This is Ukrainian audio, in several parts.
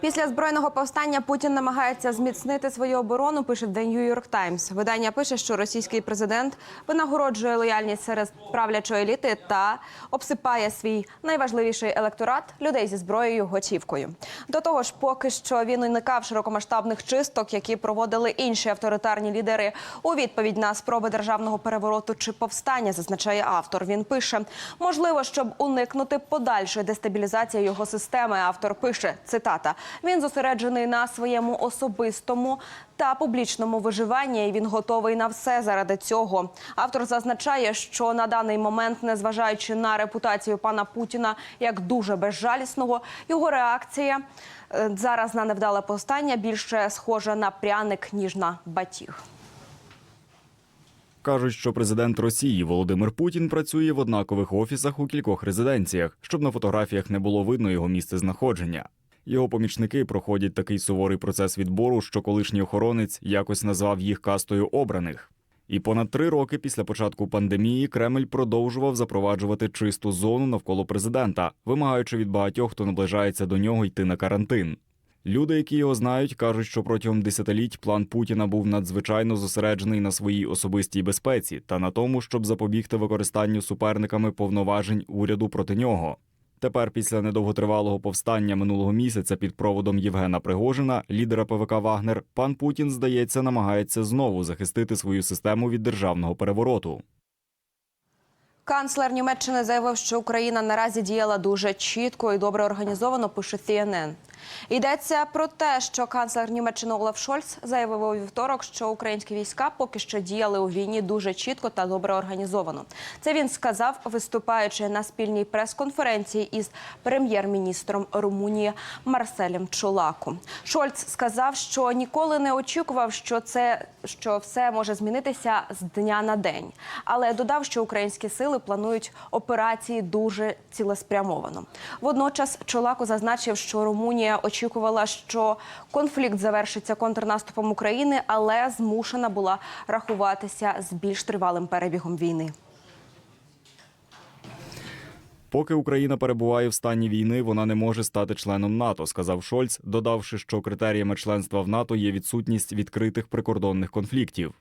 Після збройного повстання Путін намагається зміцнити свою оборону. Пише The New York Times. Видання пише, що російський президент винагороджує лояльність серед правлячої еліти та обсипає свій найважливіший електорат людей зі зброєю готівкою. До того ж, поки що він уникав широкомасштабних чисток, які проводили інші авторитарні лідери у відповідь на спроби державного перевороту чи повстання. Зазначає автор. Він пише: можливо, щоб уникнути подальшої дестабілізації його системи. Автор пише цитата: він зосереджений на своєму особистому та публічному виживанні. і Він готовий на все заради цього. Автор зазначає, що на даний момент, незважаючи на репутацію пана Путіна як дуже безжалісного, його реакція е, зараз на невдале повстання більше схожа на пряник ніж на батіг. Кажуть, що президент Росії Володимир Путін працює в однакових офісах у кількох резиденціях, щоб на фотографіях не було видно його місце знаходження. Його помічники проходять такий суворий процес відбору, що колишній охоронець якось назвав їх кастою обраних. І понад три роки після початку пандемії Кремль продовжував запроваджувати чисту зону навколо президента, вимагаючи від багатьох, хто наближається до нього, йти на карантин. Люди, які його знають, кажуть, що протягом десятиліть план Путіна був надзвичайно зосереджений на своїй особистій безпеці та на тому, щоб запобігти використанню суперниками повноважень уряду проти нього. Тепер, після недовготривалого повстання минулого місяця під проводом Євгена Пригожина, лідера ПВК Вагнер, пан Путін, здається, намагається знову захистити свою систему від державного перевороту. Канцлер Німеччини заявив, що Україна наразі діяла дуже чітко і добре організовано. Пише CNN. Йдеться про те, що канцлер Німеччини Олаф Шольц заявив у вівторок, що українські війська поки що діяли у війні дуже чітко та добре організовано. Це він сказав, виступаючи на спільній прес-конференції із прем'єр-міністром Румунії Марселем Чулаку. Шольц сказав, що ніколи не очікував, що це що все може змінитися з дня на день, але додав, що українські сили планують операції дуже цілеспрямовано. Водночас Чолаку зазначив, що Румунія очікувала, що конфлікт завершиться контрнаступом України, але змушена була рахуватися з більш тривалим перебігом війни. Поки Україна перебуває в стані війни, вона не може стати членом НАТО, сказав Шольц, додавши, що критеріями членства в НАТО є відсутність відкритих прикордонних конфліктів.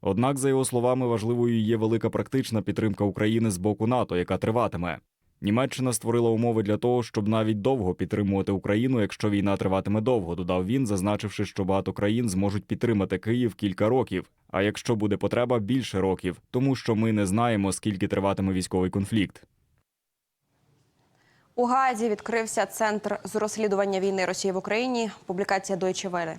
Однак, за його словами, важливою є велика практична підтримка України з боку НАТО, яка триватиме. Німеччина створила умови для того, щоб навіть довго підтримувати Україну, якщо війна триватиме довго, додав він, зазначивши, що багато країн зможуть підтримати Київ кілька років, а якщо буде потреба більше років, тому що ми не знаємо, скільки триватиме військовий конфлікт. У Гаазі відкрився центр з розслідування війни Росії в Україні. Публікація Deutsche Welle.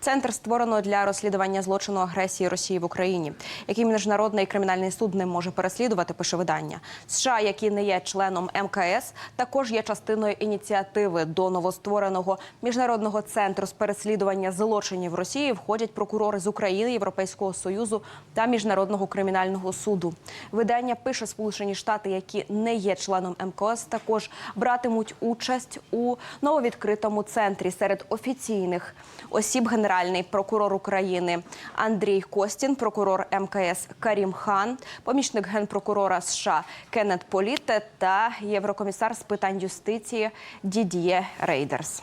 Центр створено для розслідування злочину агресії Росії в Україні, який міжнародний кримінальний суд не може переслідувати. Пише видання. США, які не є членом МКС, також є частиною ініціативи до новоствореного міжнародного центру з переслідування злочинів Росії. Входять прокурори з України, Європейського союзу та міжнародного кримінального суду. Видання пише Сполучені Штати, які не є членом МКС, також братимуть участь у нововідкритому центрі серед офіційних осіб. Генеральний прокурор України Андрій Костін, прокурор МКС Карім Хан, помічник генпрокурора США Кеннет Політе та єврокомісар з питань юстиції Дідіє Рейдерс.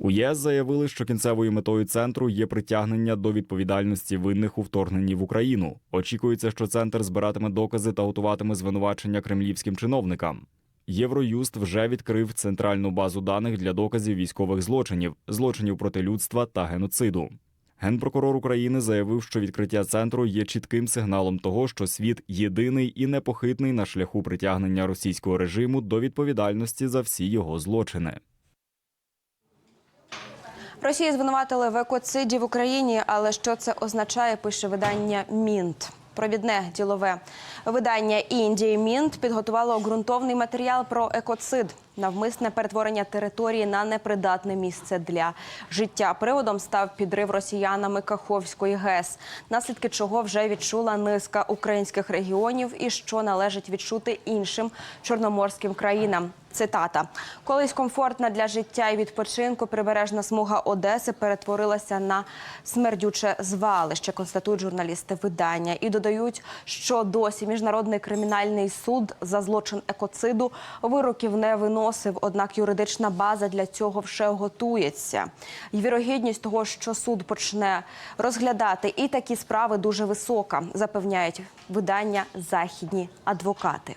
У ЄС заявили, що кінцевою метою центру є притягнення до відповідальності винних у вторгненні в Україну. Очікується, що центр збиратиме докази та готуватиме звинувачення кремлівським чиновникам. Євроюст вже відкрив центральну базу даних для доказів військових злочинів, злочинів проти людства та геноциду. Генпрокурор України заявив, що відкриття центру є чітким сигналом того, що світ єдиний і непохитний на шляху притягнення російського режиму до відповідальності за всі його злочини. Росію звинуватили в екоциді в Україні, але що це означає, пише видання Мінт. Провідне ділове видання Індії Мінт підготувало ґрунтовний матеріал про екоцид, навмисне перетворення території на непридатне місце для життя. Приводом став підрив росіянами Каховської ГЕС, наслідки чого вже відчула низка українських регіонів і що належить відчути іншим чорноморським країнам. Цитата: колись комфортна для життя і відпочинку прибережна смуга Одеси перетворилася на смердюче звалище, констатують журналісти видання і додають, що досі міжнародний кримінальний суд за злочин екоциду вироків не виносить. Виносив, однак юридична база для цього вже готується. І вірогідність того, що суд почне розглядати і такі справи дуже висока, запевняють видання західні адвокати.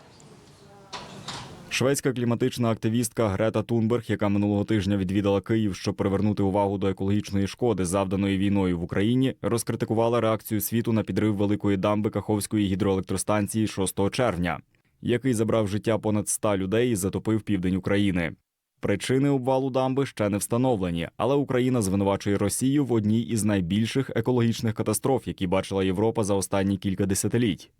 Шведська кліматична активістка Грета Тунберг, яка минулого тижня відвідала Київ, щоб привернути увагу до екологічної шкоди, завданої війною в Україні, розкритикувала реакцію світу на підрив великої дамби Каховської гідроелектростанції 6 червня, який забрав життя понад 100 людей і затопив південь України. Причини обвалу дамби ще не встановлені, але Україна звинувачує Росію в одній із найбільших екологічних катастроф, які бачила Європа за останні кілька десятиліть.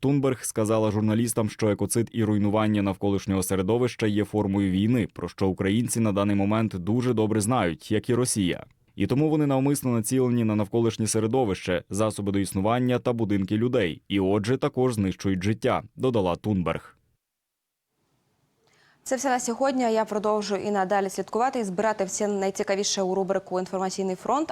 Тунберг сказала журналістам, що екоцид і руйнування навколишнього середовища є формою війни, про що українці на даний момент дуже добре знають, як і Росія. І тому вони навмисно націлені на навколишнє середовище, засоби до існування та будинки людей, і отже, також знищують життя, додала Тунберг. Це все на сьогодні. Я продовжую і надалі слідкувати і збирати все найцікавіше у рубрику Інформаційний фронт.